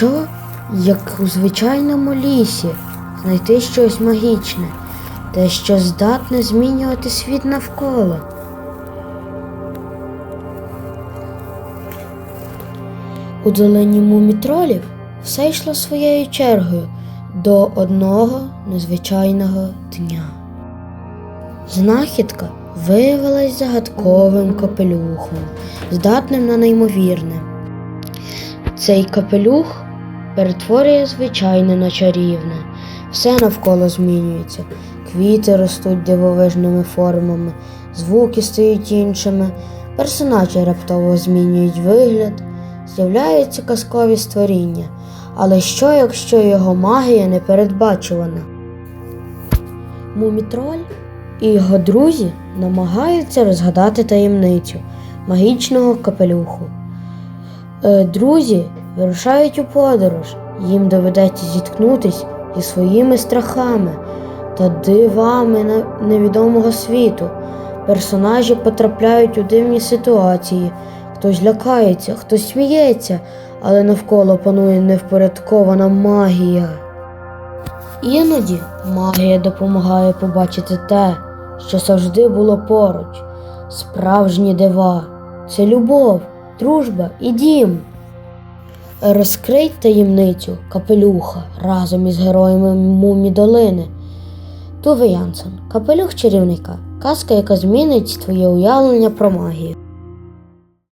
що, як у звичайному лісі, знайти щось магічне, те, що здатне змінювати світ навколо. У долині мумітролів все йшло своєю чергою до одного незвичайного дня. Знахідка виявилась загадковим капелюхом, здатним на неймовірне. Цей капелюх перетворює звичайне на чарівне. Все навколо змінюється. Квіти ростуть дивовижними формами, звуки стають іншими, персонажі раптово змінюють вигляд, з'являються казкові створіння. Але що, якщо його магія непередбачувана? Мумітроль і його друзі намагаються розгадати таємницю магічного капелюху. Е, Друзі вирушають у подорож, їм доведеться зіткнутись зі своїми страхами та дивами невідомого світу. Персонажі потрапляють у дивні ситуації, хтось лякається, хтось сміється, але навколо панує невпорядкована магія. Іноді магія допомагає побачити те, що завжди було поруч. Справжні дива це любов, дружба і дім. Розкрий таємницю капелюха разом із героями Мумі Долини. Туве Янсен, капелюх чарівника, казка, яка змінить твоє уявлення про магію.